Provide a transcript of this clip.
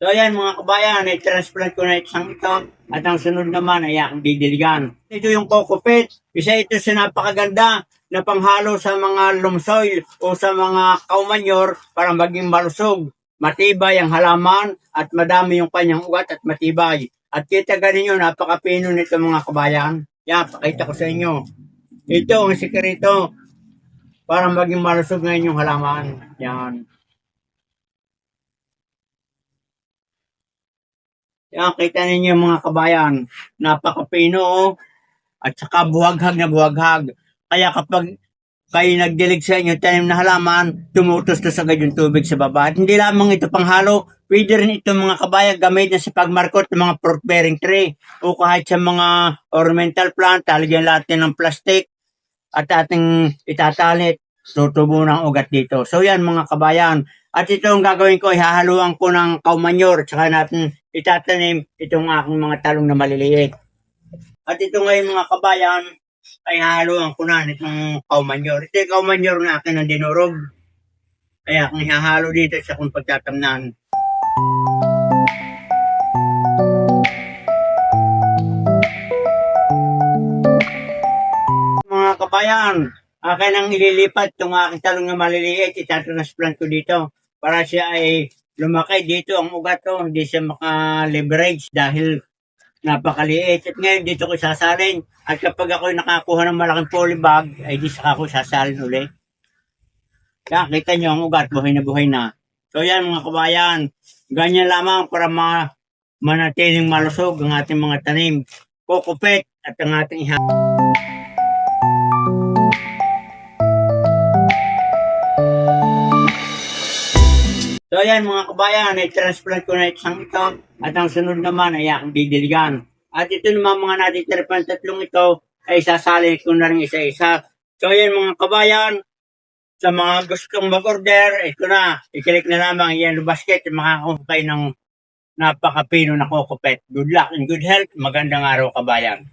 So ayan mga kabayan, i-transplant ko na isang ito at ang sunod naman ay aking didiligan. Ito yung coco pit. Isa ito sa napakaganda na panghalo sa mga loam soil o sa mga kaumanyor para maging malusog. Matibay ang halaman at madami yung kanyang ugat at matibay. At kita ganin nyo, napakapino nito mga kabayan. Yan, pakita ko sa inyo. Ito ang sikreto para maging malusog ngayon yung halaman. Yan. Yan, kita ninyo mga kabayan, napakapino oh. at saka buwaghag na buwaghag. Kaya kapag kayo nagdilig sa inyo tanim na halaman, tumutos to agad yung tubig sa baba. At hindi lamang ito panghalo, pwede rin ito mga kabayan gamit na sa pagmarkot ng mga fruit bearing tree o kahit sa mga ornamental plant, talagyan natin ng plastic at ating itatalit, tutubo ng ugat dito. So yan mga kabayan, at ito ang gagawin ko, ihahaluan ko ng kaumanyor, tsaka natin itatanim itong aking mga talong na maliliit. At ito ngayon mga kabayan, ay hahaluan ko na itong kaumanyor. Ito yung kaumanyor na akin ang dinurog. Kaya kung ihahalo dito sa kung pagtatamnan. Mga kabayan, akin ang ililipat itong aking talong na maliliit, itatransplant ko dito para siya ay lumaki dito ang ugat to, hindi siya maka-leverage dahil napakaliit. At ngayon dito ko sasalin. At kapag ako nakakuha ng malaking polybag, ay di saka ako sasalin uli. Kaya kita nyo ang ugat, buhay na buhay na. So yan mga kabayan, ganyan lamang para ma manatiling malusog ang ating mga tanim. Kukupit at ang ating iha. Ayan mga kabayan, i-transplant ko na isang ito at ang sunod naman ay aking didiligan. At ito naman mga natitira pa tatlong ito ay sasali ko na rin isa-isa. So ayan mga kabayan, sa mga gustong mag-order, ito na, i-click na lamang yan basket, makakakuha kayo ng napakapino na kokopet. Good luck and good health. Magandang araw kabayan.